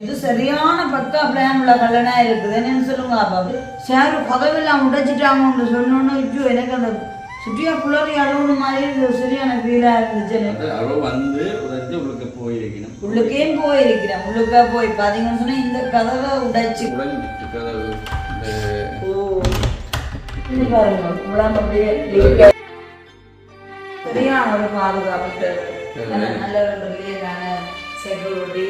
இது சரியான பக்கா பிளான் உள்ள கல்லணா இருக்குது. என்னன்னு சொல்லுங்க அப்பா சார் கதவெல்லாம் உடைச்சிட்டாங்கன்னு சொன்னோன்னு ஐயோ எனக்கு அந்த சுற்றியா குளறி அழுவுன மாதிரி சரியான ஃபீலா இருந்துச்சு அளவு வந்து உங்களுக்கு போயிருக்கணும். உள்ளுக்கே போயிருக்கிறேன். உள்ளுக்கா போய் பாத்தீங்கன்னு சொன்னா இந்த கதவை உடைச்சு. கதவு ஓ இது பாருங்க அப்படியே சரியான ஒரு பாதுகாப்பு. நல்ல ஒரு security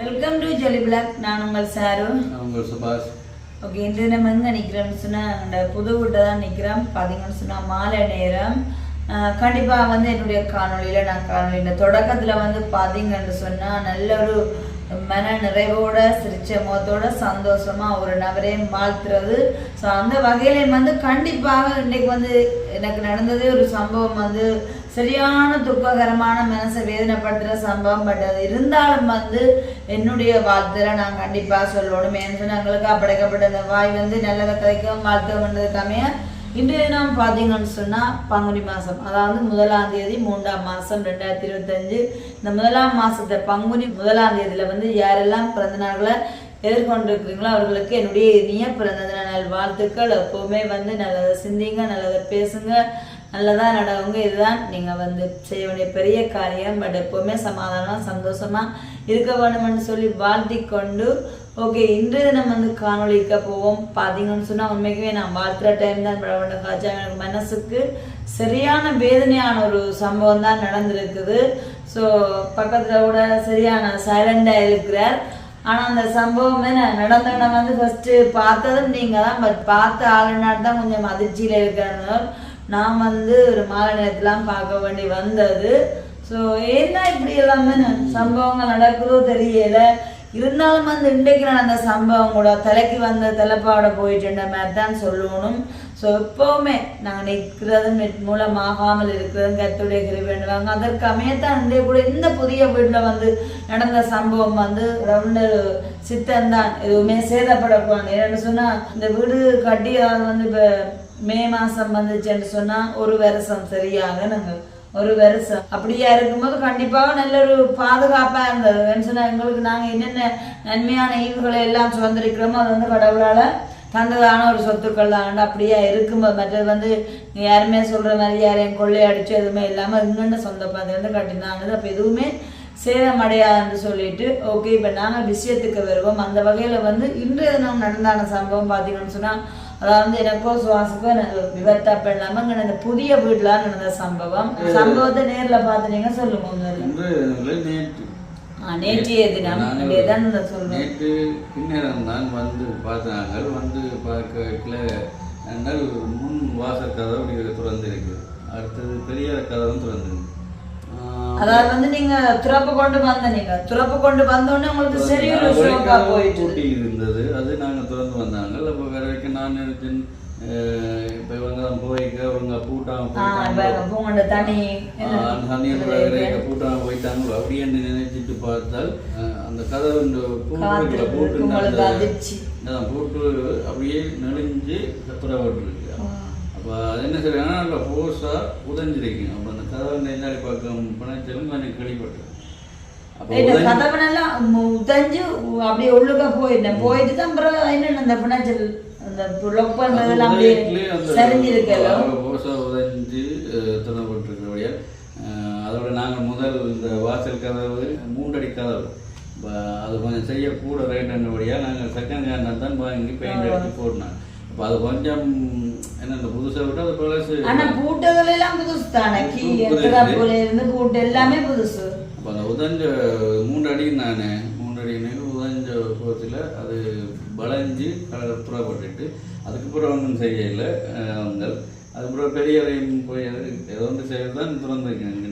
welcome to jelly blog நான் உங்கள் சாரு. அவங்க சுபாஷ். ஓகே இன்று நம்ம எங்கே நிற்கிறோம்னு சொன்னால் அந்த புது வீட்டை தான் நிற்கிறோம் பார்த்தீங்கன்னு சொன்னால் மாலை நேரம். கண்டிப்பாக வந்து என்னுடைய காணொளியில் நான் காணொலியில் தொடக்கத்தில் வந்து பார்த்தீங்கன்னு சொன்னால் நல்ல ஒரு மன நிறைவோட சிரிச்ச முகத்தோட சந்தோஷமா ஒரு நபரையும் வாழ்த்துறது ஸோ அந்த வகையில வந்து கண்டிப்பாக இன்னைக்கு வந்து எனக்கு நடந்ததே ஒரு சம்பவம் வந்து சரியான துக்ககரமான மனசை வேதனைப்படுத்துகிற சம்பவம் பட் அது இருந்தாலும் வந்து என்னுடைய வார்த்தையில நான் கண்டிப்பாக சொல்லணும். ஏன்னு சொன்னால் எங்களுக்கு படைக்கப்பட்ட அந்த வாய் வந்து நல்லதை கிடைக்கும் வாழ்த்துவன்றதுக்காமைய இன்றைய தினம் பார்த்தீங்கன்னு சொன்னால் பங்குனி மாதம் அதாவது முதலாம் தேதி மூன்றாம் மாதம் ரெண்டாயிரத்தி இருபத்தஞ்சு. இந்த முதலாம் மாதத்தை பங்குனி முதலாம் தேதியில் வந்து யாரெல்லாம் பிறந்த நாட்களை எதிர்கொண்டிருக்கிறீங்களோ அவர்களுக்கு என்னுடைய இனிய பிறந்த தின நாள் வாழ்த்துக்கள். எப்போவுமே வந்து நல்லதை சிந்திங்க நல்லதை பேசுங்க. நல்லதா நடவுங்க இதுதான். நீங்கள் வந்து செய்ய வேண்டிய பெரிய காரியம். பட் எப்போவுமே சமாதானம் சந்தோஷமாக இருக்க வேணும்னு சொல்லி வாழ்த்தி கொண்டு ஓகே இன்றைய தினம் வந்து காணொளிக்க போவோம். பார்த்தீங்கன்னு சொன்னால் உண்மைக்குமே நான் வாழ்த்துற டைம் தான். படவண்ட காய்ச்சா எனக்கு மனசுக்கு சரியான வேதனையான ஒரு சம்பவம் தான் நடந்திருக்குது. ஸோ பக்கத்தில் கூட சரியான சைலண்டாக இருக்கிறார். ஆனால் அந்த சம்பவமே நான் நடந்தவனை வந்து ஃபஸ்ட்டு பார்த்ததும் நீங்கள் தான் பட் பார்த்த ஆளுநாடு தான் கொஞ்சம் அதிர்ச்சியில் இருக்கிறாங்க நான் வந்து ஒரு மாலை நேரத்துலாம் பார்க்க வேண்டி வந்தது. ஸோ என்ன இப்படி எல்லாமே சம்பவங்கள் நடக்குதோ தெரியல. இருந்தாலும் வந்து இன்றைக்கு நடந்த சம்பவம் கூட தலைக்கு வந்த தலைப்பாவோட போயிட்டுன்ற மாதிரி தான் சொல்லணும். ஸோ எப்போவுமே நாங்கள் நிற்கிறதும் மூலமாகாமல் இருக்கிறதும் கத்துடைய கிருவேண்டுவாங்க அதற்கு அமையத்தான் இன்றைய கூட இந்த புதிய வீட்டில் வந்து நடந்த சம்பவம் வந்து ரவுண்டர் சித்தன் தான் எதுவுமே சேதப்படக்கூடாது. ஏன்னு சொன்னால் இந்த வீடு கட்டி வந்து இப்போ மே மாதம் வந்துச்சுன்னு சொன்னால் ஒரு வருஷம் சரியாக நாங்கள் ஒரு வருஷம். அப்படியா இருக்கும்போது கண்டிப்பாக நல்ல ஒரு பாதுகாப்பாக இருந்தது சொன்னால் சொன்னா எங்களுக்கு நாங்கள் என்னென்ன நன்மையான ஈவுகளை எல்லாம் சுதந்திரிக்கிறோமோ அது வந்து கடவுளால் தந்ததான ஒரு சொத்துக்கள் தான். அப்படியே இருக்கும்போது மற்றது வந்து யாருமே சொல்கிற மாதிரி யாரையும் கொள்ளையடிச்சு எதுவுமே இல்லாமல் இங்கன்னு சொந்த பந்தம் வந்து கட்டினாங்க அப்போ எதுவுமே சேதமடையாதுன்னு சொல்லிட்டு ஓகே இப்போ நாங்கள் விஷயத்துக்கு வருவோம். அந்த வகையில் வந்து இன்றைய தினம் நடந்தான சம்பவம் பார்த்தீங்கன்னு சொன்னால் அதாவது எனக்கோ சுவாசுக்கோ விபத்தா பண்ணாம இங்க இந்த புதிய வீட்டுல நடந்த சம்பவம். சம்பவத்தை நேர்ல பாத்துனீங்க சொல்லுங்க நேற்று. நேற்றைய தினம். நேற்று பின்னேரம் தான் வந்து பார்த்தாங்க வந்து பார்க்கல என்றால் முன் வாசல் கதவு இப்படி திறந்து இருக்குது அடுத்தது பெரிய கதவும் திறந்துருக்கு அதாவது வந்து நீங்க துறப்பு கொண்டு வந்த நீங்க துறப்பு கொண்டு வந்தோடனே உங்களுக்கு சரி ஒரு ஷோக்கா போயிட்டு பூட்டி இருந்தது அது நாங்கள் திறந்து வந்தாங்க. அப்போ வேற வரைக்கும் நான் நினைச்சேன் இப்போ இவங்க தான் போய்க்க பூட்டாம போயிட்டாங்க பூட்டாம போயிட்டாங்களோ? அப்படி என்று நினைச்சிட்டு பார்த்தால் அந்த கதவு இந்த பூட்டு பூட்டு அப்படியே நெளிஞ்சு புறப்பட்டுருக்கு அப்போ அது என்ன செய்யறாங்கன்னா நல்ல ஃபோர்ஸாக உதஞ்சிருக்கு அப்போ அந்த கதவு நெஞ்சாடி பக்கம் பிணைச்சலும் இந்த உதஞ்சி கதவனெல்லாம் உதஞ்சு அப்படியே உள்ளுக்க போயிட்டேன் போயிட்டு தான் பிறகு என்ன அந்த பிணைச்சல் அந்த லொக் பண்ணதெல்லாம் அப்படியே சரிஞ்சிருக்கല്ലോ ஃபோர்ஸாக உதஞ்சி திறப்பட்டிருக்கிறபடியா அதோட நாங்கள் முதல் இந்த வாசல் கதவு மூன்றடி கதவு. அது கொஞ்சம் செய்ய கூட ரேட் என்னபடியாக நாங்கள் செகண்ட் ஹேண்ட் தான் வாங்கி பெயிண்ட் அடிச்சு போடணும் அப்போ அது கொஞ்சம் ஆனா பூட்டதுல எல்லாம் புதுசு தானே. கீ எத்தனை போல இருந்து பூட்டு எல்லாமே புதுசு. அப்போ அந்த உதஞ்ச மூன்று அடி நான் மூன்று உதஞ்ச போத்தில் அது வளைஞ்சு புறப்பட்டுட்டு அதுக்கப்புறம் ஒன்றும் செய்யல அவங்க அதுக்கப்புறம் பெரியவரையும் போய் ஏதோ ஒன்று செய்ய தான் திறந்துருக்கேன்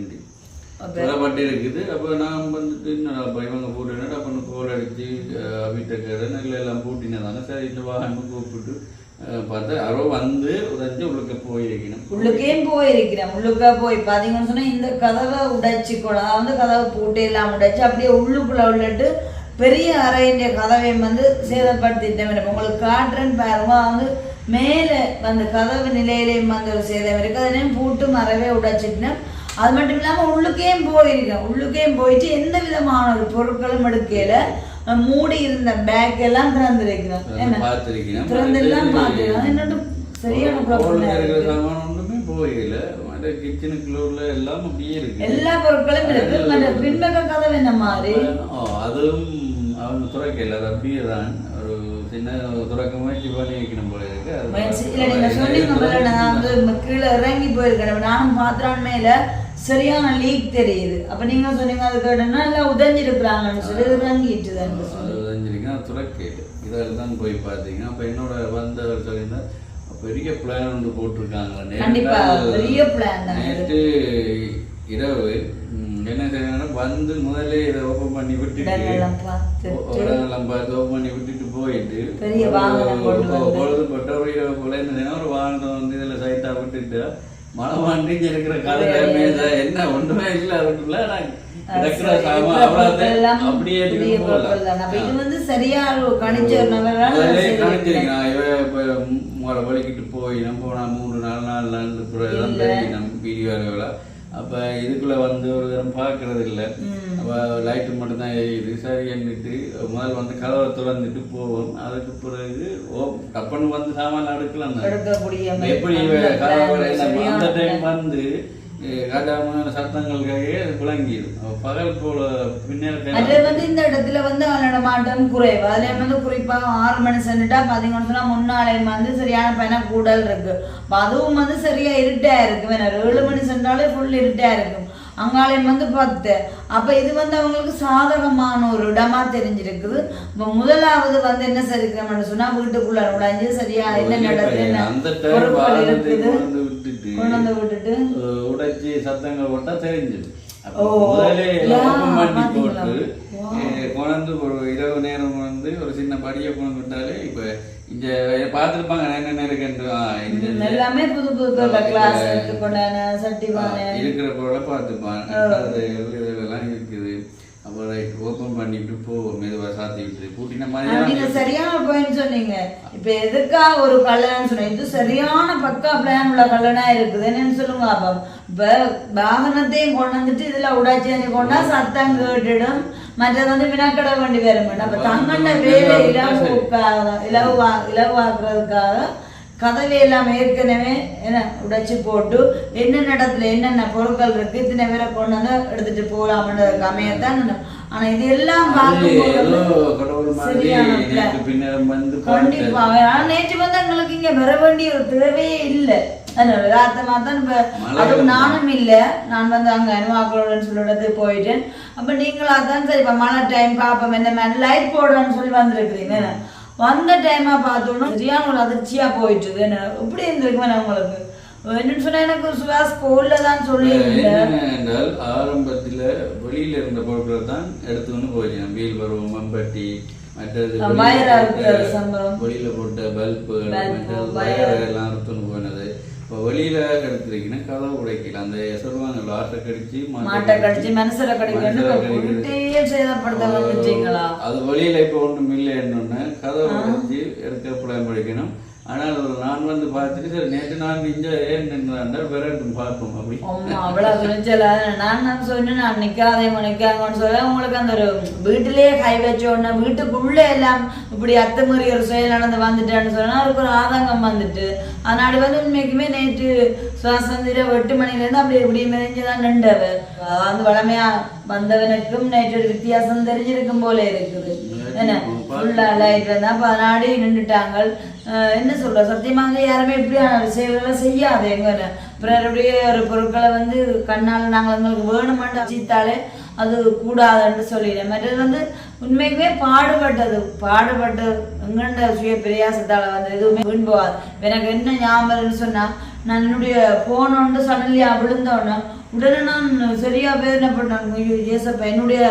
புறப்பட்டு இருக்குது. அப்போ நான் வந்துட்டு அப்போ இவங்க போட்டுனா அப்போ கோல் அடித்து வீட்டை கேடு நெல் எல்லாம் பூட்டினதாங்க. சரி இந்த வாகனம் கூப்பிட்டு பார்த்தா அரோ வந்து உதஞ்சு உள்ளுக்கு போயிருக்கணும். உள்ளுக்கே போயிருக்கிறேன். உள்ளுக்க போய் பார்த்தீங்கன்னு சொன்னால் இந்த கதவை உடைச்சு கூட வந்து கதவை பூட்டை எல்லாம் உடைச்சு அப்படியே உள்ளுக்குள்ள உள்ளிட்டு பெரிய அறையின் கதவை வந்து சேதப்படுத்திட்டேன் இப்ப உங்களுக்கு காட்டுறேன்னு பாருங்க. வந்து மேலே அந்த கதவு நிலையிலேயும் வந்து ஒரு சேதம் இருக்கு. அதனையும் பூட்டு மறவே உடைச்சிட்டேன். அது மட்டும் இல்லாம உள்ளுக்கேயும் போயிருக்கேன் உள்ளுக்கேயும் போயிட்டு எந்த விதமான ஒரு பொருட்களும் எடுக்கல. மூடி இருந்த பேக் எல்லாம் திறந்துருக்கிறேன் என்ன? பார்த்துருக்கீங்க திறந்தெல்லாம் பார்த்தேன் என்னோட சரியான ப்ராப்ளம் மற்ற கிச்சனுக்குள்ள உள்ள எல்லாம் அப்படியே இருக்கு. எல்லா பொருட்களும் இருக்கு. பின்பக்க கதவு என்ன மாதிரி? அதுவும் அவங்க துறக்கல. அது அப்படியே தான். ஒரு சின்ன துறக்க முயற்சி பண்ணி வைக்கணும் போல இருக்கு. அது முயற்சி. இல்ல நீங்க சொன்னீங்க முதல்ல நான் வந்து கீழே இறங்கி போயிருக்கேன் நானும் பாத்திரம் மேல சரியான லீக் தெரியுது அப்ப நீங்க சொன்னீங்க அது கேட்டோம்னா எல்லாம் உதஞ்சிருக்கிறாங்கன்னு சொல்லி இறங்கிட்டு தான் அது துறக்கல இதில் தான் போய் பார்த்தீங்க அப்போ என்னோட வந்தவர் சொல்லியிருந்தா பெரிய பிளான் ஒன்று போட்டிருக்காங்க. நேற்று இரவு என்ன செய்யணும்னா வந்து முதல்ல இதை ஓப்பன் பண்ணி விட்டுட்டு இடங்கள்லாம் பார்த்து ஓப்பன் பண்ணி விட்டுட்டு போயிட்டு. பொழுதுபட்ட ஒரு இரவு போல இந்த ஒரு வாகனம் வந்து இதில் சைட்டா விட்டுட்டு வாண்டி இருக்கிற காலமே என்ன ஒன்றுமே இல்லை. அதுக்குள்ள போய் நம்ம மூணு நாலு நாலு நாள் பிறகுதான் அப்ப இதுக்குள்ள வந்து ஒரு தரம் பார்க்கறது இல்ல. அப்ப லைட்டு மட்டும்தான் எரியுது சரி என்னட்டு முதல் வந்து கதவை திறந்துட்டு போவோம் அதுக்கு பிறகு ஓ டப்புன்னு வந்து சாமான் மாதிரி. எப்படி அந்த டைம். வந்து காட்டாம சத்தங்களுக்காக அது விளங்கிடும் பகல் போல பின்னேற அது வந்து இந்த இடத்துல வந்து அவனோட மாட்டம் குறைவு. அதுல வந்து குறிப்பா ஆறு மணி சென்றுட்டா பாத்தீங்கன்னு சொன்னா வந்து சரியான பயண கூடல் இருக்கு. அதுவும் வந்து சரியா இருட்டா இருக்கு. வேணா ஏழு மணி சென்றாலே ஃபுல் இருட்டா இருக்கும் அங்காலயம் வந்து பத்து. அப்ப இது வந்து அவங்களுக்கு சாதகமான ஒரு இடமா தெரிஞ்சிருக்குது. இப்ப முதலாவது வந்து என்ன சரிக்கிறோம்னு சொன்னா வீட்டுக்குள்ள நுழைஞ்சு சரியா என்ன நடக்குது கொண்டு விட்டுட்டு? உடைச்சி சத்தங்கள் போட்டா தெரிஞ்சிடும். ஓப்பன் பண்ணி? போட்டு ஒரு இரவு நேரம் வந்து ஒரு சின்ன படியை கொண்டு விட்டாலே இப்ப இங்க பார்த்துருப்பாங்க என்னென்ன இருக்குன்னு இந்த எல்லாமே புது புது கிளாஸ் இருக்கிற பொருளை பார்த்துப்பான். அது இதெல்லாம் இருக்குது. அப்புறம் ஓப்பன் பண்ணிட்டு போவோம் மெதுவாக சாத்தி விட்டு பூட்டின ஆனா, நீங்க மாதிரி சரியான பாயிண்ட் சொன்னீங்க. இப்ப எதுக்கா ஒரு கல்லணன்னு சொன்னீங்க? இது சரியான பக்கா பிளான் உள்ள கல்லணா இருக்குது. என்னன்னு சொல்லுங்க அப்ப இப்ப வாகனத்தையும் கொண்டு வந்துட்டு இதுல உடாச்சி கொண்டா சத்தம் கேட்டுடும். மற்றது வந்து வினாக்கடை வண்டி வேற மாட்டோம் அப்ப தங்கண்ட வேலை இலவுக்காக இலவா இலவாக்குறதுக்காக கதவை எல்லாம் ஏற்கனவே என்ன உடைச்சு போட்டு என்னென்ன இடத்துல என்னென்ன பொருட்கள் இருக்கு இத்தனை பேரை கொண்டு வந்து எடுத்துட்டு போகலாம்ன்றதுக்கு அமையத்தான் ஆனா இது எல்லாம் அது ஏதோ பார்க்கும்போது கடவுள் மாதிரி சரியான plan. நேற்று பின்னர் வந்து கண்டிப்பா. ஆனா நேற்று வந்து எங்களுக்கு இங்க வர வேண்டிய ஒரு தேவையே இல்லை. ராத்தமா தான் இப்ப நானும் இல்ல. நான் வந்து அங்க அனுவாக்களோட சொல்லிடத்து போயிட்டேன். அப்ப நீங்களா தான் சரி இப்ப மழை டைம் பாப்போம் என்ன லைட் போடுறேன்னு சொல்லி வந்திருக்கிறீங்க. வந்த டைமா பார்த்தோன்னா சரியான ஒரு அதிர்ச்சியா போயிட்டு என்ன எப்படி இருந்திருக்குமே உங்களுக்கு? என்னன்னு சொன்னா எனக்கு சுவாஸ் ஸ்கூல்ல தான் சொல்லி என்றால் ஆரம்பத்துல வெளியில இருந்த பொருட்களை தான் எடுத்துக்கொண்டு போயிடுச்சு வீல் பருவம் மம்பட்டி மற்றது வெளியில போட்ட- மற்றது wire எல்லாம் வெளியில எடுத்துருக்கீங்கன்னா கதவு உடைக்கல அந்த சொல்லுவாங்க ஆட்டை கடிச்சு மாட்டை கடிச்சு மனசுல கடிக்கணும் அது வெளியில இப்போ ஒன்றும் இல்லை என்னொன்னு கதவை உடைச்சு எடுக்க படிக்கணும் ஆனால் நான் வந்து பார்த்துட்டு சரி நேற்று நான் இங்க ஏன் நின்றாண்டா விரட்டும் பார்ப்போம் அப்படி அம்மா அவ்வளவு துணிச்சல நான் நான் சொன்னேன் நான் நிக்காதே நிக்காங்கன்னு சொல்ல உங்களுக்கு அந்த ஒரு வீட்டிலேயே கை வச்ச உடனே வீட்டுக்குள்ள எல்லாம் இப்படி அத்துமீறி ஒரு செயல் நடந்து வந்துட்டேன்னு சொன்னா அவருக்கு ஒரு ஆதங்கம் வந்துட்டு. அதனாடி வந்து உண்மைக்குமே நேற்று சுவாசந்திர எட்டு மணில இருந்து அப்படி இப்படி மெரிஞ்சுதான் நின்றவர். வந்து வளமையா வந்தவனுக்கும் நேற்று ஒரு வித்தியாசம் தெரிஞ்சிருக்கும் போல இருக்குது. என்ன? ஃபுல்லா லைட் இருந்தா அப்ப அதனாடி நின்றுட்டாங்க என்ன சொல்ற சத்தியமாக யாருமே இப்படியான விஷயங்களை செய்யாதேங்க பிறருடைய ஒரு பொருட்களை வந்து கண்ணால் நாங்கள் எங்களுக்கு வேணுமென்று அச்சித்தாலே அது கூடாதுன்னு சொல்லிடுறேன் மற்றது வந்து உண்மைக்குமே பாடுபட்டது. பாடுபட்டு எங்கண்ட சுய பிரயாசத்தால் வந்து எதுவுமே வீண் போகாது. எனக்கு என்ன ஞாபகம்னு சொன்னா நான் என்னுடைய போனோன்னு ஒன்று விழுந்தோன்னு விழுந்தோன்னே உடனே நான் வேதனை பண்ணாங்க ஐயோ ஏசப்பா என்னுடைய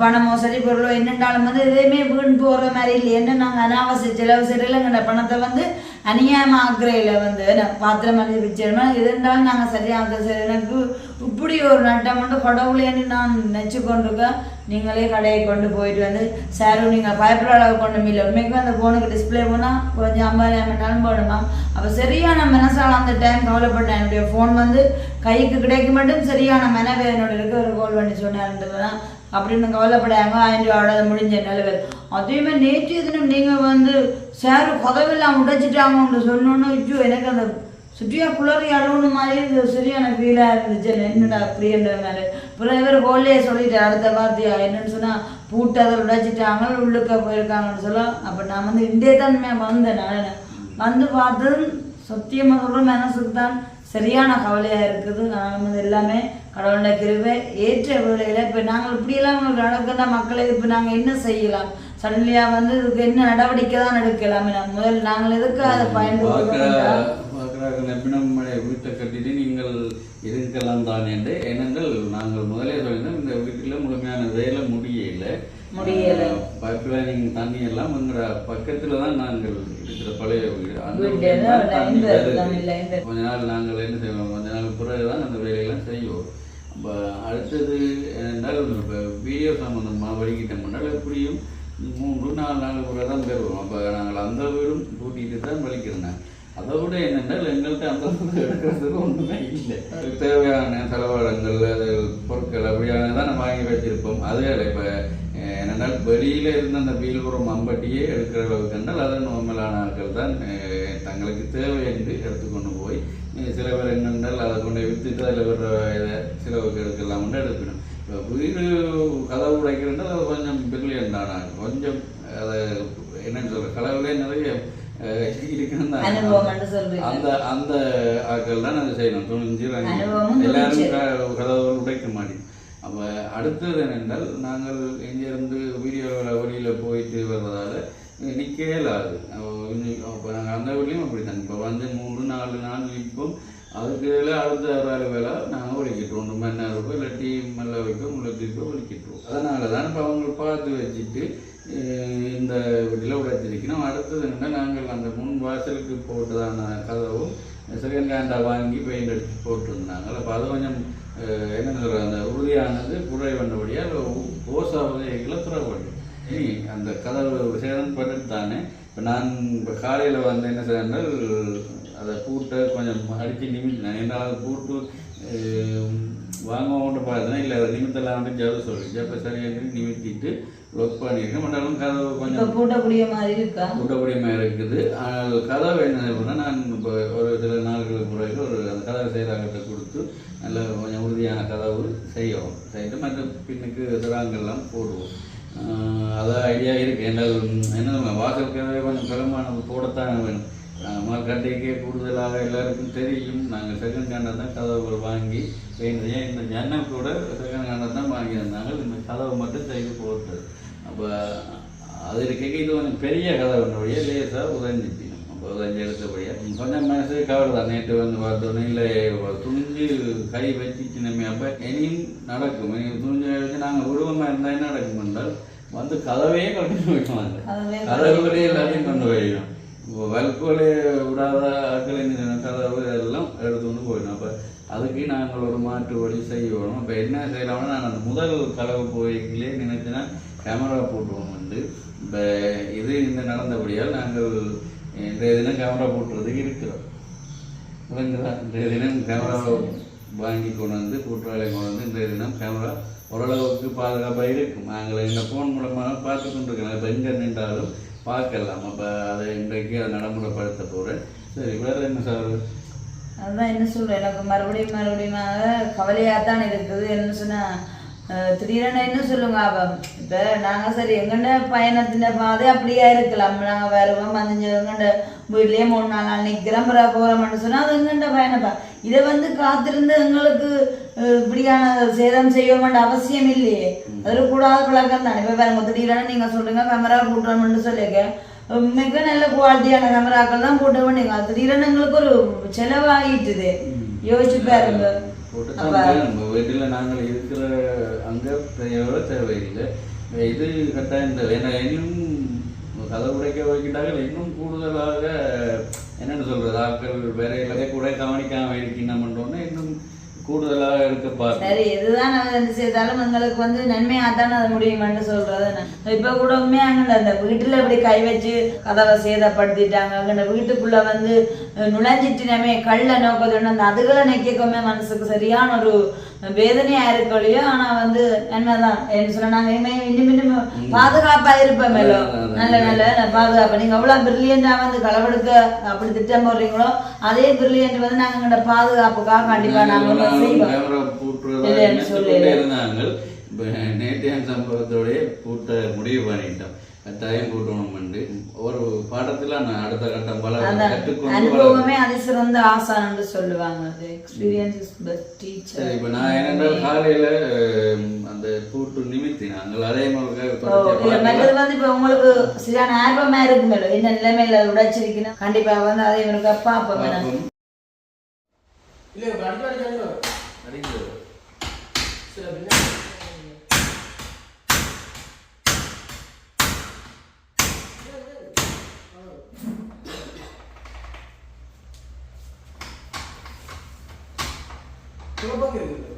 பணமோ சரி பொருளோ என்னென்றாலும் வந்து எதையுமே வீண் போகிற மாதிரி இல்லை. என்ன நாங்கள் அனாவசிய செலவு சரியில்லைங்கிற பணத்தை வந்து அநியாயமாக்குறையில வந்து நான் பாத்திரம் மஞ்சள் பிச்சைமா இருந்தாலும் நாங்கள் சரியாக சரி எனக்கு இப்படி ஒரு நட்டம் மட்டும் கடவுளேன்னு நான் நினச்சி கொண்டிருக்க நீங்களே கடையை கொண்டு போயிட்டு வந்து சாரும் நீங்கள் பயப்பட அளவு கொண்டு இல்லை. உண்மைக்கு அந்த ஃபோனுக்கு டிஸ்பிளே போனால் கொஞ்சம் ஐம்பதாயிரம் மணி போடணும் அப்போ சரியான மனசால் அந்த டைம் கவலைப்பட்டேன். என்னுடைய ஃபோன் வந்து கைக்கு கிடைக்க மட்டும் சரியான மனவேதனோட இருக்க ஒரு கோல் பண்ணி சொன்னார் அப்படின்னு கவலைப்படாங்க ஆயிரம் ரூபாயோட முடிஞ்ச நிலவு அதே மாதிரி நேற்றைய தினம் நீங்கள் வந்து சார் கதவெல்லாம் உடைச்சிட்டாங்கன்னு சொன்னோன்னு ஐயோ எனக்கு அந்த சுற்றியா குளறி அழுவணும் மாதிரி சரியான ஃபீலாக இருந்துச்சு. என்னடா அப்படின்ற மாதிரி அப்புறம் இவர் கோல்லையே அடுத்த வார்த்தையா என்னன்னு சொன்னால் பூட்டு அதை உடைச்சிட்டாங்க உள்ளுக்க போயிருக்காங்கன்னு சொல்ல. அப்போ நான் வந்து இண்டே தான் வந்தேன் நான். வந்து பார்த்ததும் சத்தியமாக சொல்கிற மனசுக்கு தான் சரியான கவலையாக இருக்குது. வந்து எல்லாமே கடவுளுடைய கிருபை ஏற்ற வேலையில் இப்போ நாங்கள் இப்படியெல்லாம் நடக்கிற மக்களை இப்போ நாங்கள் என்ன செய்யலாம்? சடன்லியாக வந்து இதுக்கு என்ன நடவடிக்கை தான் எடுக்கலாம்? நான் முதல்ல நாங்கள் எதுக்கு அதை நம்பினம்மடைய வீட்டை கட்டிட்டு நீங்கள் இருக்கலாம் தான் என்று. ஏனென்றால் நாங்கள் முதலே சொல்லியிருந்தோம் இந்த வீட்டில் முழுமையான வேலை முடியல. முடியல. தண்ணி எல்லாம் எங்களோட பக்கத்துல தான் நாங்கள் இருக்கிற பழைய வீடு. அந்த. கொஞ்ச நாள் நாங்கள் என்ன செய்வோம்? கொஞ்ச நாள் பிறகுதான் அந்த வேலையெல்லாம் செய்வோம். அடுத்தது என்றால் வீடியோ சம்மந்தமாக வடிக்கிட்டோம் என்றால் எப்படியும் மூன்று நாலு நாள் கூட தான் பெறுவோம். அப்போ நாங்கள் அந்த வீடும் கூட்டிகிட்டு தான் வலிக்கிறோம் அதை விட என்னென்றால் எங்கள்கிட்ட அந்த எடுக்கிறதுக்கு ஒன்றுமே இல்லை. தேவையான செலவாளங்கள் அது பொருட்கள் அப்படியான தான் நம்ம வாங்கி வச்சிருப்போம். அதே இப்போ என்னென்னால் வெளியில் இருந்த அந்த வீல்புறம் மம்பட்டியே எடுக்கிற அளவுக்கு என்றால் அது நார்மலான ஆட்கள் தான் தங்களுக்கு தேவை என்று எடுத்துக்கொண்டு போய் சில பேர் என்னென்றால் அதை கொண்டு வித்துட்டு அதில் வர்ற இதை சிலவுக்கு எடுக்கலாம்னு எடுக்கணும் இப்போ வீடு கதவு உடைக்கிறதுனால அது கொஞ்சம் பிரில்லியன் தானா கொஞ்சம் அதை என்னன்னு சொல்ற கலவுலே நிறைய. அந்த அந்த ஆட்கள் தான் அதை செய்யணும். துணிஞ்சு எல்லாரும் கதவு உடைக்க மாட்டேன். அப்போ அடுத்தது என்னென்றால் நாங்கள் இங்கேருந்து வீடியோவில் வழியில் போயிட்டு வர்றதால நிற்க இயலாது இப்போ நாங்கள் அந்த வழியும் அப்படி தான் இப்போ வந்து மூணு நாலு நாள் நிற்போம் அதுக்கு அடுத்த வேலை வேலை நாங்கள் ஒழிக்கிட்டோம் ஒன்று மணி நேரம் இருக்கும் இல்லாட்டி மெல்ல வைக்கோ முள்ளத்திற்கு ஒழிக்கிட்டோம் அதனால தான் இப்போ அவங்கள பார்த்து வச்சுட்டு இந்த வீட்டில் உடைச்சிருக்கணும் அடுத்தது என்னன்னா நாங்கள் அந்த முன் வாசலுக்கு போட்டதான கதவும் செகண்ட் ஹேண்டாக வாங்கி பெயிண்ட் அடிச்சு போட்டிருந்தாங்க. அப்போ அது கொஞ்சம் என்ன சொல்ற அந்த உறுதியானது புழை வந்தபடியாக ஓசாவதைகளை துறப்பட்டு நீ அந்த கதவு சேதம் பண்ணிட்டு தானே. இப்போ நான் இப்போ காலையில் வந்து என்ன செய்யறால் அதை பூட்டை கொஞ்சம் அடித்து நிமிட்டினேன் என்னால் பூட்டு வாங்க வாங்குவோம்னு பார்த்தேன் இல்லை நிமித்தலாம் வந்து சொல்லி சொல்லிச்சு அப்போ சரியாக நிமித்திட்டு ஒர்க் பண்ணியிருக்கேன் மற்றாலும் கதவு கொஞ்சம் பூட்டக்கூடிய மாதிரி இருக்கா? கூட்டப்படியமாக இருக்குது. ஆனால் கதவை என்ன செய்யணும்னா நான் இப்போ ஒரு சில நாட்களுக்கு பிறகு ஒரு அந்த கதவை செய்கிறாங்கிட்ட கொடுத்து நல்ல கொஞ்சம் உறுதியான கதவு செய்வோம் செய்து மற்ற பின்னுக்கு திராங்கெல்லாம் போடுவோம். அதான் ஐடியா இருக்குது என்ன என்ன வாசல் கதவை கொஞ்சம் பெருமானம் போடத்தான் வேணும். நாங்கள் கட்டைக்கே கூடுதலாக எல்லாருக்கும் தெரியும். நாங்கள் செகண்ட் ஹேண்டை தான் கதவுகள் வாங்கி ஏன் இந்த ஜன்னல் கூட செகண்ட் ஹேண்டை தான் வாங்கியிருந்தாங்க. இந்த கதவை மட்டும் செய்து போட்டது. அப்போ அது இருக்க இது கொஞ்சம் பெரிய கதை ஒன்றுபடியே லேசாக உதஞ்சிச்சு அப்போ உதஞ்சி எடுத்தபடியாக கொஞ்சம் மனசு கவலை தான் நேற்று வந்து பார்த்தோன்னே இல்லை துணிஞ்சு கை வச்சுச்சு நம்ம அப்போ இனியும் நடக்கும். இனி துணிஞ்சு வச்சு நாங்கள் உருவமாக இருந்தால் என்ன நடக்கும் என்றால் வந்து கதவையே கொண்டு போயிடுவாங்க கதவே கதவுகளே எல்லாத்தையும் கொண்டு போயிடும். இப்போ வல்கோலே விடாத ஆட்களை கதவு எல்லாம் எடுத்து கொண்டு போயிடும். அப்போ அதுக்கு நாங்கள் ஒரு மாற்று வழி செய்யணும் இப்போ என்ன செய்யலாம்னா நான் அந்த முதல் கதவு போய்க்கிலே நினைச்சேன்னா கேமரா போட்டுவோம் வந்து. இப்போ இது இந்த நடந்தபடியால் நாங்கள் இன்றைய தினம் கேமரா போட்டுறதுக்கு இருக்கிறோம். விளங்குதா? இன்றைய தினம் கேமரா வாங்கி கொண்டு வந்து கூட்டுறாளை கொண்டு வந்து இன்றைய தினம் கேமரா ஓரளவுக்கு பாதுகாப்பாக இருக்கும். நாங்கள் இந்த ஃபோன் மூலமாக பார்த்து கொண்டிருக்கிறோம். இப்போ எங்கே நின்றாலும் பார்க்கலாம். அப்போ அதை இன்றைக்கு அதை நடைமுறைப்படுத்த போகிறேன் சரி வேறு என்ன சார்? அதுதான் என்ன சொல்றேன். எனக்கு மறுபடியும் மறுபடியும் கவலையாக தான் இருக்குது. என்ன சொன்னா அஹ், திடீரென என்ன சொல்லுங்க அவ இப்போ நாங்கள் சரி எங்கண்ட பயணத்தின் பாதை அப்படியே இருக்கலாம். நாங்கள் வருவோம் வந்து எங்கண்ட வீட்லயே மூணு நாள் நிற்கிறோம் பிறகு போகிறோம்னு சொன்னால் அது எங்கண்ட பயணப்பா. இதை வந்து காத்திருந்து எங்களுக்கு இப்படியான சேதம் செய்ய வேண்டிய அவசியம் இல்லையே. அதில் கூடாத பழக்கம் தானே. இப்போ வேறு திடீரென நீங்கள் சொல்றீங்க கேமரா கூட்டுறோம்னு சொல்லியிருக்க மிக நல்ல குவாலிட்டியான கேமராக்கள் தான் பண்ணீங்க அது திடீரென எங்களுக்கு ஒரு செலவாகிட்டுது யோசிச்சு பாருங்க. போட்டு அப்ப- தான் நம்ம வீட்டில் நாங்கள் இருக்கிற அங்கே தேவை தேவையில்லை. இது கட்டாயம் தேவை. ஏன்னா இன்னும் கதை உடைக்க வைக்கிட்டார்கள் இன்னும் கூடுதலாக என்னன்னு சொல்றது? ஆட்கள் வேற வேற கூட கவனிக்காம இருக்கணும் பண்றோம்னா இன்னும் கூடுதலாக இருக்க பார்க்க சரி எதுதான் நம்ம என்ன செய்தாலும் எங்களுக்கு வந்து நன்மையாக தான் அது முடியுமென்று சொல்றது. இப்ப கூட உண்மையாங்க அந்த வீட்டுல இப்படி கை வச்சு கதவை சேதப்படுத்திட்டாங்க. அந்த வீட்டுக்குள்ள வந்து அஹ், நுழைஞ்சிட்டினமே கள்ள நோக்கத்தோட அந்த அதுகளை நிற்கக்குமே மனசுக்கு சரியான ஒரு வேதனையா இருக்கலையோ ஆனா வந்து நன்மைதான். என்ன சொன்னா நாங்க இனிமே இன்னும் இருப்போம் அதான். நல்ல நல்ல பாதுகாப்பு. நீங்க எவ்வளவு பிரில்லியண்டா வந்து களவெடுக்க அப்படி திட்டம் போடுறீங்களோ அதே பிரில்லியன்ட் வந்து நாங்க எங்களோட பாதுகாப்புக்காக கண்டிப்பா நாங்க வந்து செய்வோம். இல்லைன்னு நேற்றைய சம்பவத்தோடய பூட்ட முடிவு பண்ணிட்டோம். கட்டாயம் பூட்டணும் ஒரு பாடத்துல நான் அடுத்த கட்டம் பல அனுபவமே அது சிறந்த ஆசான்னு சொல்லுவாங்க. அது எக்ஸ்பீரியன்ஸ் இஸ் பெஸ்ட் சரி டீச்சர் இப்ப நான் என்னென்றால் காலையில அந்த பூட்டு நிமித்தி நாங்கள் அதே மாதிரி வந்து இப்ப உங்களுக்கு சரியான ஆர்வமா இருக்கு மேலும் என்ன நிலைமையில உடைச்சிருக்கணும் கண்டிப்பா வந்து அதை இவருக்கு பாப்போம் மேடம். இல்ல அடிக்க அடிக்க அடிக்கிறது சில பின்ன குழப்பம் இருக்குது கொஞ்சம் இந்த வழி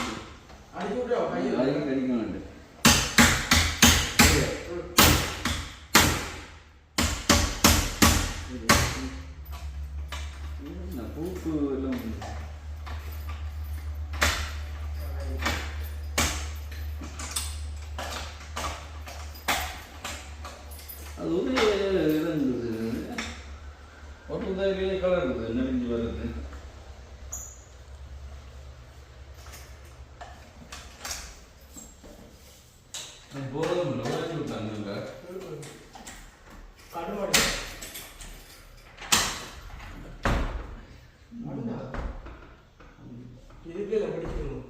இதுக்கு இல்லை பிடிக்கணும்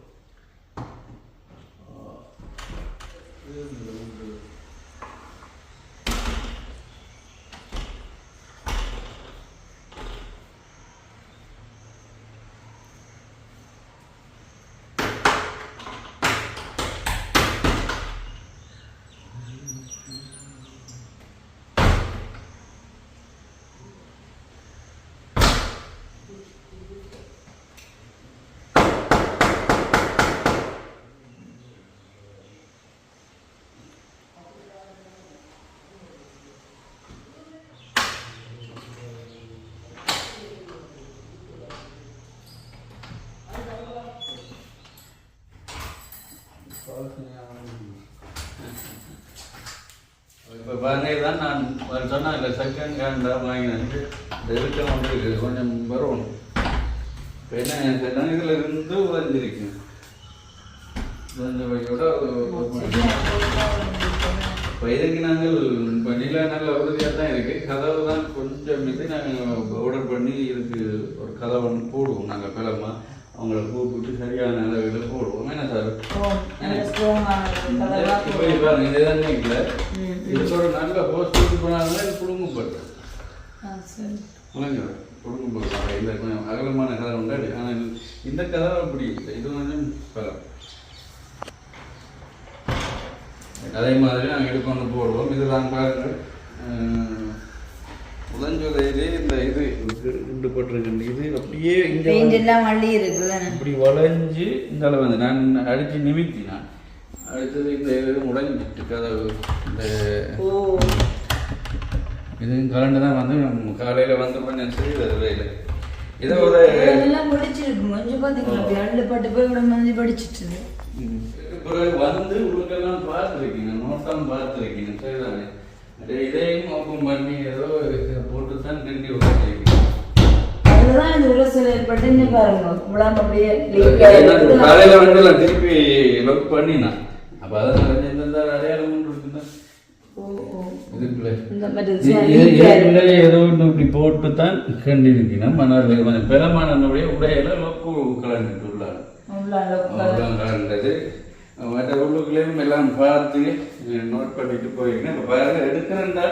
இப்போ பாருங்க தான் நான் சொன்னேன் இல்லை செகண்ட் ஹேண்டாக வாங்கினேன். இந்த இருக்க வந்து கொஞ்சம் வரும். இப்போ என்ன சொன்னால் இதில் இருந்து உறைஞ்சிருக்கு கொஞ்சம் இப்போ இதுக்கு நாங்கள் இப்போ நில நல்ல உறுதியாக தான் இருக்குது கதவு தான் கொஞ்சம் இது நாங்கள் ஆர்டர் பண்ணி இதுக்கு ஒரு கதவு ஒன்று போடுவோம். நாங்கள் கிளம்ப அவங்கள கூப்பிட்டு சரியான அளவில் போடுவோம். என்ன சார்? பாருங்க இதுதான் இல்லை இதுக்கு ஒரு நல்ல போஸ்ட் போனாலும் இது குடும்பப்பட்டு முழங்கு குடும்பப்பட்டு இந்த கொஞ்சம் அகலமான கதை உண்டு. ஆனால் இந்த கதை அப்படி இல்லை. இது கொஞ்சம் பலம் அதே மாதிரி நாங்கள் எடுக்கொண்டு போடுவோம். இதுதான் பாருங்கள் உதஞ்சோதையிலே இந்த இது இண்டு போட்டிருக்கின்ற இது அப்படியே இங்கே வள்ளி இருக்குது இப்படி வளைஞ்சு இந்த அளவு வந்து நான் அடித்து நிமித்தினான் அடுத்தது இந்த இது கதவு இந்த ஓ. இது கரண்ட் தான் வந்து காலையில் வந்து கொஞ்சம் செய்தது வேலை இதை ஒரு படிச்சிருக்கு கொஞ்சம் பாத்தீங்களா? ரெண்டு பட்டு போய் கூட மஞ்சள் படிச்சிட்டு பிறகு வந்து உங்களுக்கெல்லாம் பார்த்துருக்கீங்க. நோட்டம் பார்த்துருக்கீங்க. சரிதானே? இதையும் ஓப்பன் பண்ணி ஏதோ போட்டு தான் விட்டுருக்கீங்க அதுதான் இந்த உரசல் ஏற்பட்டு இங்க பாருங்க. முலாம் அப்படியே. காலையில வந்து நான் திருப்பி லொக் பண்ணினேன் அப்ப அதான் இந்த அடையாளம் இருக்குன்னா ஓ, ஓ. இதுக்குள்ள. இந்த மாதிரி இது- leak இது- ஆயிருக்கு. இதுக்குள்ள ஏதோ ஒன்று இப்படி போட்டு தான் கண்டிருக்கணும் ஆனால் கொஞ்சம் பெருமானனுடைய உடையில லொக்கு கலந்துட்டு உள்ளார். கலந்தது. மற்ற உள்ளுக்குள்ளேயும் எல்லாம் பார்த்து நோட் பண்ணிட்டு போயிருக்கேன் இப்போ பாருங்க எடுக்கிறேன்டா.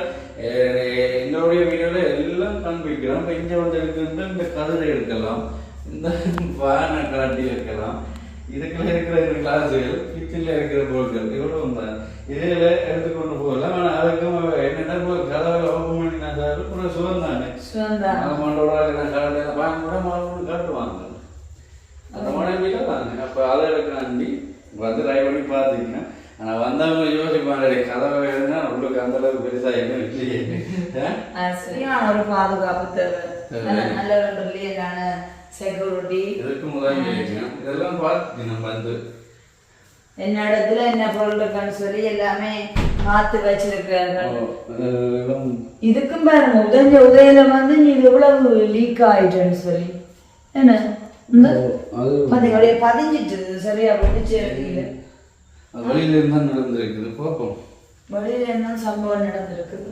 எங்களுடைய வீடியோவில் எல்லாம் காண்பிக்கிறோம் இப்போ இங்கே வந்து எடுக்கிறதா இந்த கதிரை எடுக்கலாம். இந்த பானை காட்டி வைக்கலாம் இதுக்குள்ள இருக்கிற கிளாஸுகள் கிச்சனில் இருக்கிற பொருட்கள் இவ்வளோ தான். இதில் எடுத்துக்கொண்டு போகலாம். ஆனால் அதுக்கும் என்னென்னா கதவை ஓப்பன் பண்ணினா சார் ஒரு சுகம் தானே. காட்டுவாங்க. அந்த மனைவியில தாங்க அப்போ அதை எடுக்கிறாண்டி வந்து ட்ரை பண்ணி பார்த்துக்கிங்க ஆனால் வந்தவங்க யோசிப்பாங்க கதவை எழுதுனா உள்ளுக்கு அந்த அளவுக்கு பெருசா எதுவும் இல்லையே. ஒரு பாதுகாப்பு தேவை. நல்ல- ஒரு ரிலேட்டான செக்யூரிட்டி இதுக்கு முதல் இதெல்லாம் பார்த்து நம்ம வந்து என்ன இடத்துல என்ன பொருள் இருக்குன்னு சொல்லி எல்லாமே பார்த்து வச்சிருக்கிறார்கள். இதுக்கும் பாருங்க உதஞ்ச உதயில வந்து நீ எவ்வளவு லீக் ஆயிட்டுன்னு சொல்லி. என்ன? பாத்தீங்களா? பதிஞ்சிட்டு சரியா பிடிச்சு வெளியில இருந்தா நடந்திருக்குது. பார்ப்போம். வெளியில என்ன சம்பவம் நடந்திருக்குது.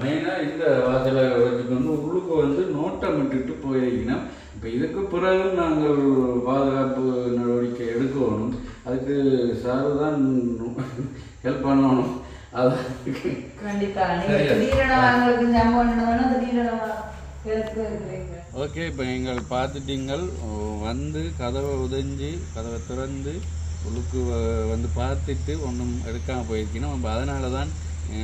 மெயினாக இந்த வாசலை வச்சுக்கொண்டு உள்ளுக்கு வந்து நோட்டம் விட்டுட்டு போயிருக்கணும். இப்போ இதுக்கு பிறகு நாங்கள் பாதுகாப்பு நடவடிக்கை எடுக்கணும். அதுக்கு சார் தான் ஹெல்ப் பண்ணணும். அதான். ஓகே இப்போ எங்கள் பார்த்துட்டீங்கள். வந்து கதவை உதஞ்சி கதவை திறந்து உள்ளுக்கு வந்து பார்த்துட்டு ஒன்றும் எடுக்காமல் போயிருக்கணும் அப்போ அதனால தான்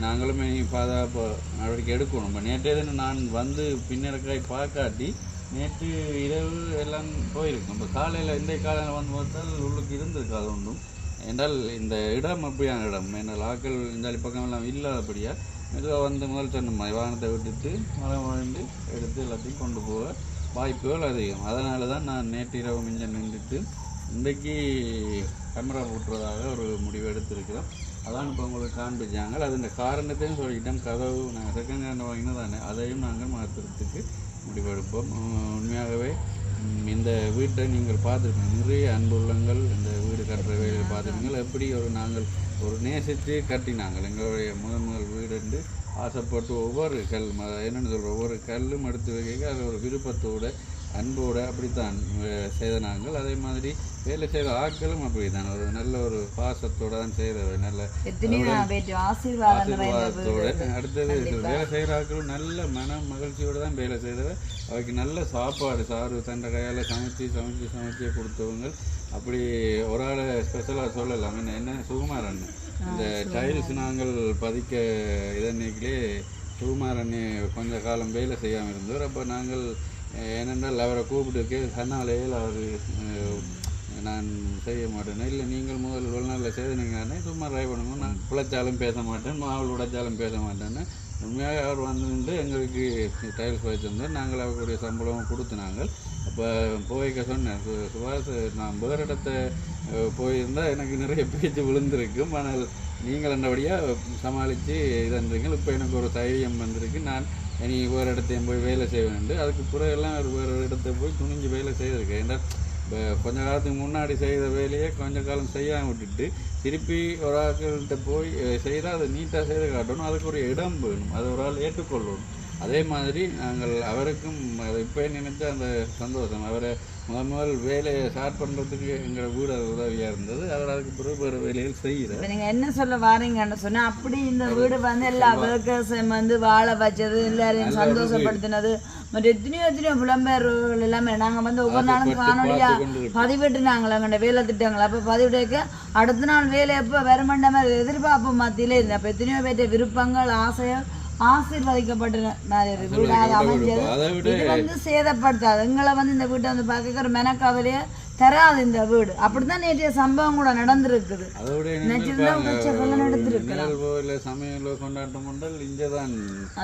நாங்களுமே பாதுகாப்பு நடவடிக்கை எடுக்கணும். இப்போ நேற்றே தான் நான் வந்து பின்னரக்காய் பார்க்காட்டி நேற்று இரவு எல்லாம் போயிருக்கோம். இப்போ காலையில் இந்த காலையில் வந்து பார்த்தால் உள்ளுக்கு இருந்திருக்காது ஒன்றும். என்றால் இந்த இடம் அப்படியான இடம். என்ன ஆக்கள் இந்த பக்கம் எல்லாம் இல்லாதபடியாக மெதுவாக வந்து முதல் சொன்ன மாதிரி வாகனத்தை விட்டுட்டு மழை வாழ்ந்து எடுத்து எல்லாத்தையும் கொண்டு போக வாய்ப்புகள் அதிகம். அதனால தான் நான் நேற்று இரவு மிஞ்சம் நின்றுட்டு இன்றைக்கு கேமரா போட்டுறதாக ஒரு முடிவு எடுத்திருக்கிறோம். அதான் இப்போ உங்களுக்கு காண்பிச்சாங்க. அது இந்த காரணத்தையும் சொல்லிட்டோம் கதவு நாங்கள் செகண்ட் ஹேண்ட் வாங்கினா தானே. அதையும் நாங்கள் மாற்றுறதுக்கு முடிவெடுப்போம். உண்மையாகவே இந்த வீட்டை நீங்கள் பார்த்துருப்பீங்க நிறைய அன்புள்ளங்கள் இந்த வீடு கட்டுற வேலையை பார்த்துருப்பீங்க எப்படி ஒரு நாங்கள் ஒரு நேசித்து கட்டினாங்கள். எங்களுடைய முதன் முதல் வீடு என்று ஆசைப்பட்டு ஒவ்வொரு கல் என்னென்னு சொல்கிற ஒவ்வொரு கல்லும் எடுத்து வைக்க அது ஒரு விருப்பத்தோடு அன்போட அப்படித்தான் செய்த நாங்கள். அதே மாதிரி வேலை செய்த ஆட்களும் அப்படித்தான். ஒரு நல்ல ஒரு பாசத்தோட தான் செய்தவை நல்ல ஆசீர்வாதத்தோட. அடுத்தது வேலை செய்கிற ஆட்களும் நல்ல மன மகிழ்ச்சியோட தான் வேலை செய்தவ அவைக்கு நல்ல சாப்பாடு சாறு தண்டை கையால் சமைச்சு சமைச்சு சமைச்சு கொடுத்தவங்க. அப்படி ஒரு ஆளை ஸ்பெஷலாக சொல்லலாம். என்ன என்ன? சுகுமாரன். இந்த டைல்ஸ் நாங்கள் பதிக்க இதன்னைக்கிலே சுகுமாரன் கொஞ்ச காலம் வேலை செய்யாமல் இருந்தவர். அப்போ நாங்கள் ஏனென்றால் அவரை கூப்பிட்டு சன்னாலையில் அவர் நான் செய்ய மாட்டேன் இல்லை நீங்கள் முதல் வெளிநாட்டில் செய்தீங்கன்னா சும்மா ட்ரை பண்ணுங்க நான் குழைச்சாலும் பேச மாட்டேன் மாவுள் உடைச்சாலும் பேச மாட்டேன்னு. உண்மையாக அவர் வந்து நின்று எங்களுக்கு டைல்ஸ் வச்சிருந்தார் நாங்கள் அவருடைய சம்பளம் கொடுத்து நாங்கள் அப்போ போய்க்க சொன்னேன். சு- சுபாஷ் நான் வேறு இடத்த போயிருந்தால் எனக்கு நிறைய பேச்சு விழுந்திருக்கும். ஆனால் நீங்கள் என்னபடியாக சமாளித்து இதன்றீங்க இப்போ எனக்கு ஒரு தைரியம் வந்திருக்கு. நான் இனி வேறு இடத்தையும் போய் வேலை செய்ய வேண்டும் அதுக்கு பிறகெல்லாம் ஒரு வேறு இடத்த போய் துணிஞ்சு வேலை செய்திருக்கேன் ஏன்னா இப்போ கொஞ்ச காலத்துக்கு முன்னாடி செய்த வேலையை கொஞ்ச காலம் செய்யாமல் விட்டுட்டு திருப்பி ஒரு ஆட்கள்கிட்ட போய் செய்தால் அதை நீட்டாக செய்து காட்டணும். அதுக்கு ஒரு இடம் வேணும். அது ஒரு ஆள் ஏற்றுக்கொள்ளணும். அதே மாதிரி நாங்கள் அவருக்கும் இப்போ நினைச்ச அந்த சந்தோஷம். அவரை முதல் முதல் வேலையை ஸ்டார்ட் பண்ணுறதுக்கு எங்கள் வீடு உதவியாக இருந்தது. அவர் அதுக்கு பிறகு வேறு வேலைகள் செய்கிறார். இப்ப நீங்க என்ன சொல்ல வாரீங்கன்னு சொன்னா அப்படி இந்த வீடு வந்து எல்லா ஒர்க்கர்ஸையும் வந்து வாழ வச்சது எல்லாரையும் சந்தோஷப்படுத்தினது. மற்ற எத்தனையோ எத்தனையோ புலம்பெயர்கள் எல்லாமே நாங்க வந்து ஒவ்வொரு நாளும் காணொலியா பதிவிட்டு நாங்கள் எங்கள்ட வேலை திட்டங்கள். அப்ப பதிவிட்டு அடுத்த நாள் வேலை எப்போ? வரமாட்ட மாதிரி எதிர்பார்ப்பு மத்தியிலே இருந்தேன் அப்ப எத்தனையோ பேர்ட்ட விருப்பங்கள் ஆசைகள் ஆசீர்வதிக்கப்பட்ட வீடாக அமைஞ்சது. இது வந்து சேதப்படுத்தாது. எங்களை வந்து இந்த வீட்டை வந்து பார்க்க ஒரு மெனக்கவலையை தராது இந்த வீடு. அப்படித்தான் நேற்றைய சம்பவம் கூட நடந்திருக்குது.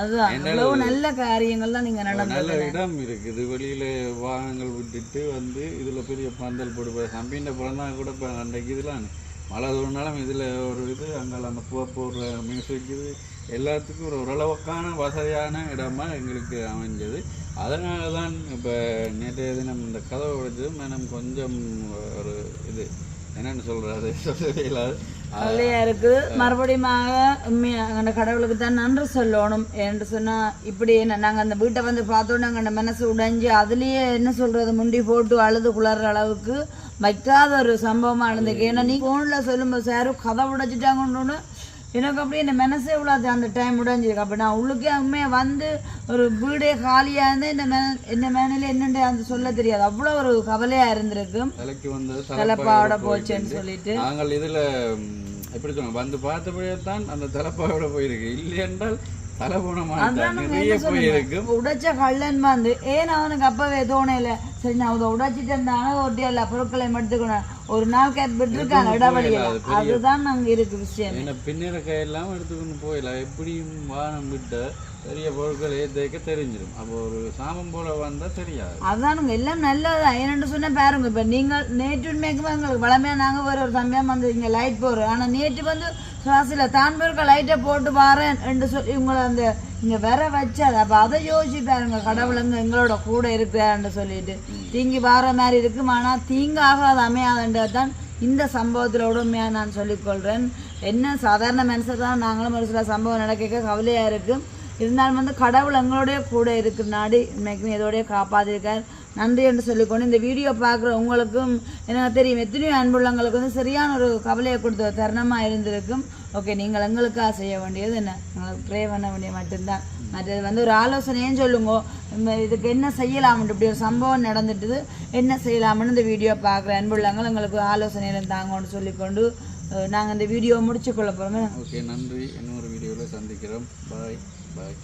அதுதான். நல்ல காரியங்கள் தான் நீங்க நல்ல நடந்தது இடம் இருக்குது. வெளியில வாகனங்கள் விட்டுட்டு வந்து இதுல பெரிய பந்தல் போட்டு தம்பின்ற பிறந்தா கூட அன்றைக்கு இதெல்லாம் மழை தோணுனாலும் இதுல ஒரு இது அங்கே அந்த பூ போடுற மியூசிக் இது எல்லாத்துக்கும் ஒரு ஓரளவுக்கான வசதியான இடமா எங்களுக்கு அமைஞ்சது. அதனால தான் இப்போ நேற்றைய தினம் இந்த கதவை உடைச்சது மேனம் கொஞ்சம் ஒரு இது என்னன்னு சொல்றது சொல்லவே இல்லாது கவலையா இருக்குது மறுபடியும் அந்த கடவுளுக்கு தான் நன்றி சொல்லணும் என்று சொன்னா இப்படி என்ன நாங்க அந்த வீட்டை வந்து பார்த்தோன்னே அந்த மனசு உடைஞ்சு அதுலயே என்ன சொல்றது முண்டி போட்டு அழுது குளற அளவுக்கு வைக்காத ஒரு சம்பவமா இருந்துக்கு ஏன்னா நீ போன்ல சொல்லும்போது சாரும் கதை உடைச்சிட்டாங்கன்னு எனக்கு அப்படியே இந்த மனசே விழாது அந்த டைம் உடைஞ்சிருக்கு. அப்போ நான் உள்ளுக்கே உண்மையா வந்து ஒரு வீடே காலியா இருந்து இந்த மே இந்த மேனில என்னண்டு அந்த சொல்ல தெரியாது. அவ்வளோ ஒரு கவலையா இருந்திருக்கும் தலைக்கு வந்தது தலைப்பாவோட போச்சுன்னு சொல்லிட்டு. நாங்கள் இதுல எப்படி சொல்லுங்க வந்து பார்த்தபடியே தான் அந்த தலைப்பாவோட போயிருக்கு. இல்லை என்றால் உடைச்ச கள்ளன் வந்து ஏன் அவனுக்கு அப்பவே தோணையில சரி நான் அதை உடைச்சிட்டு இருந்தாங்க ஒட்டி எல்லா பொருட்களையும் எடுத்துக்கணும். ஒரு நாள் கேட் விட்டுருக்காங்க இடைவெளியில. அதுதான் அங்க இருக்கு விஷயம். பின்னிற கையெல்லாம் எடுத்துக்கொண்டு போயிடலாம் எப்படியும் வானம் விட்ட பெரிய பொருட்கள் ஏற்ற தெரிஞ்சிடும் அப்போ ஒரு சாமம் போல வந்தா தெரியாது. அதானுங்க எல்லாம் நல்லது. ஏன்னு சொன்னா பாருங்க. இப்ப நீங்கள் நேற்று மேற்கும் எங்களுக்கு வளமையா நாங்க ஒரு ஒரு சமயம் வந்து இங்க லைட் போடுறோம் ஆனா நேற்று வந்து சுவாசில தான் பேருக்க லைட்டை போட்டு பாறேன் என்று சொல்லி உங்களை அந்த இங்க வர வச்சாது அப்ப அதை யோசிச்சு பாருங்க. கடவுளுங்க எங்களோட கூட இருக்கிறான்னு சொல்லிட்டு. தீங்கி வார மாதிரி இருக்கும். ஆனா தீங்கு ஆகாது அமையாதுன்றது தான் இந்த சம்பவத்தில் உடமையாக நான் சொல்லிக்கொள்றேன். என்ன சாதாரண மனுஷர் தான் நாங்களும் ஒரு சில சம்பவம் நடக்க கவலையா இருக்கும். இருந்தாலும் வந்து கடவுள் எங்களோடய கூட இருக்கிறனாடி இன்னைக்கும் இதோடய காப்பாற்றிருக்கார் நன்றி என்று சொல்லிக்கொண்டு இந்த வீடியோ பார்க்குற உங்களுக்கும் எனக்கு தெரியும் எத்தனையோ அன்புள்ளங்களுக்கு வந்து சரியான ஒரு கவலையை கொடுத்த தருணமாக இருந்திருக்கும். ஓகே நீங்கள் எங்களுக்காக செய்ய வேண்டியது என்ன? எங்களுக்கு ப்ரே பண்ண வேண்டிய மட்டும்தான். மற்றது வந்து ஒரு ஆலோசனையும் சொல்லுங்க. இதுக்கு என்ன செய்யலாம்னு இப்படி ஒரு சம்பவம் நடந்துட்டுது. என்ன செய்யலாம்னு இந்த வீடியோ பார்க்குற அன்புள்ளங்கள் எங்களுக்கு ஆலோசனையிலும் தாங்கன்னு சொல்லிக்கொண்டு நாங்கள் இந்த வீடியோ முடிச்சு கொள்ள போகிறோமே ஓகே நன்றி. இன்னொரு வீடியோவில் சந்திக்கிறோம். பாய் பாய்